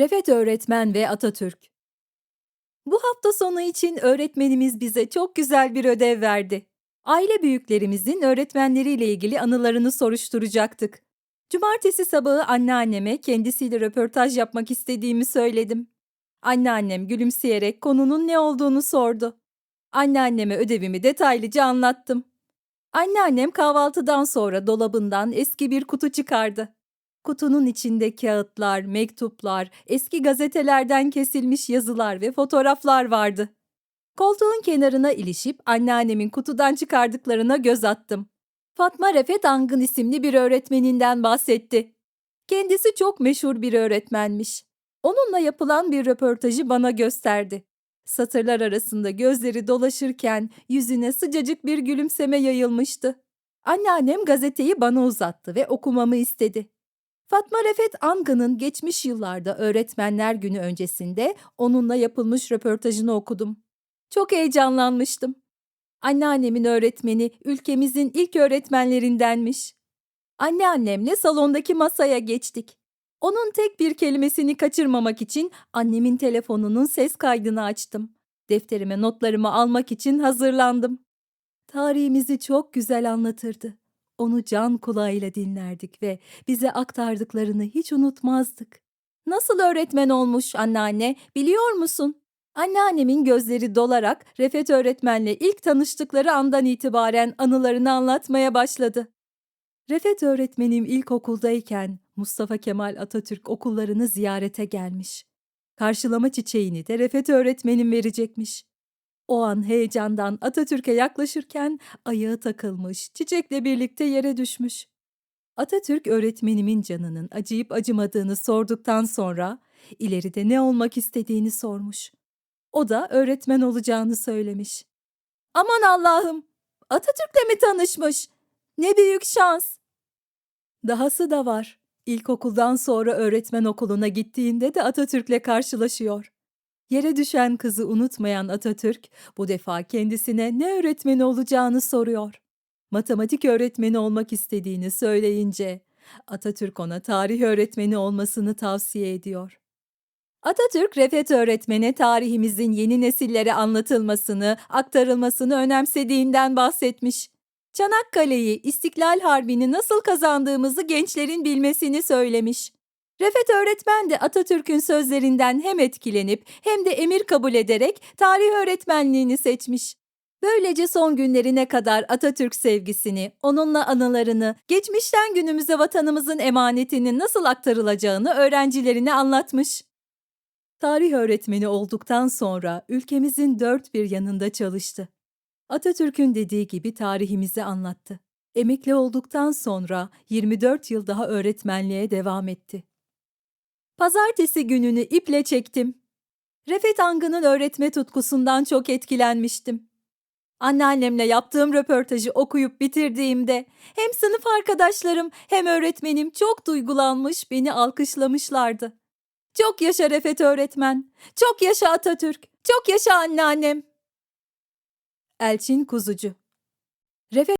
Refet öğretmen ve Atatürk. Bu hafta sonu için öğretmenimiz bize çok güzel bir ödev verdi. Aile büyüklerimizin öğretmenleriyle ilgili anılarını soruşturacaktık. Cumartesi sabahı anneanneme kendisiyle röportaj yapmak istediğimi söyledim. Anneannem gülümseyerek konunun ne olduğunu sordu. Anneanneme ödevimi detaylıca anlattım. Anneannem kahvaltıdan sonra dolabından eski bir kutu çıkardı. Kutunun içinde kağıtlar, mektuplar, eski gazetelerden kesilmiş yazılar ve fotoğraflar vardı. Koltuğun kenarına ilişip anneannemin kutudan çıkardıklarına göz attım. Fatma Refet Angın isimli bir öğretmeninden bahsetti. Kendisi çok meşhur bir öğretmenmiş. Onunla yapılan bir röportajı bana gösterdi. Satırlar arasında gözleri dolaşırken yüzüne sıcacık bir gülümseme yayılmıştı. Anneannem gazeteyi bana uzattı ve okumamı istedi. Fatma Refet Angın'ın geçmiş yıllarda Öğretmenler Günü öncesinde onunla yapılmış röportajını okudum. Çok heyecanlanmıştım. Anneannemin öğretmeni ülkemizin ilk öğretmenlerindenmiş. Anneannemle salondaki masaya geçtik. Onun tek bir kelimesini kaçırmamak için annemin telefonunun ses kaydını açtım. Defterime notlarımı almak için hazırlandım. Tarihimizi çok güzel anlatırdı. Onu can kulağıyla dinlerdik ve bize aktardıklarını hiç unutmazdık. Nasıl öğretmen olmuş anneanne biliyor musun? Anneannemin gözleri dolarak Refet öğretmenle ilk tanıştıkları andan itibaren anılarını anlatmaya başladı. Refet öğretmenim ilkokuldayken Mustafa Kemal Atatürk okullarını ziyarete gelmiş. Karşılama çiçeğini de Refet öğretmenim verecekmiş. O an heyecandan Atatürk'e yaklaşırken ayağı takılmış, çiçekle birlikte yere düşmüş. Atatürk öğretmenimin canının acıyıp acımadığını sorduktan sonra ileride ne olmak istediğini sormuş. O da öğretmen olacağını söylemiş. Aman Allah'ım! Atatürk'le mi tanışmış? Ne büyük şans! Dahası da var. İlkokuldan sonra öğretmen okuluna gittiğinde de Atatürk'le karşılaşıyor. Yere düşen kızı unutmayan Atatürk bu defa kendisine ne öğretmeni olacağını soruyor. Matematik öğretmeni olmak istediğini söyleyince Atatürk ona tarih öğretmeni olmasını tavsiye ediyor. Atatürk Refet öğretmene tarihimizin yeni nesillere anlatılmasını, aktarılmasını önemsediğinden bahsetmiş. Çanakkale'yi, İstiklal Harbi'ni nasıl kazandığımızı gençlerin bilmesini söylemiş. Refet öğretmen de Atatürk'ün sözlerinden hem etkilenip hem de emir kabul ederek tarih öğretmenliğini seçmiş. Böylece son günlerine kadar Atatürk sevgisini, onunla anılarını, geçmişten günümüze vatanımızın emanetinin nasıl aktarılacağını öğrencilerine anlatmış. Tarih öğretmeni olduktan sonra ülkemizin dört bir yanında çalıştı. Atatürk'ün dediği gibi tarihimizi anlattı. Emekli olduktan sonra 24 yıl daha öğretmenliğe devam etti. Pazartesi gününü iple çektim. Refet Angın'ın öğretme tutkusundan çok etkilenmiştim. Anneannemle yaptığım röportajı okuyup bitirdiğimde hem sınıf arkadaşlarım hem öğretmenim çok duygulanmış, beni alkışlamışlardı. Çok yaşa Refet öğretmen, çok yaşa Atatürk, çok yaşa anneannem. Elçin Kuzucu Refet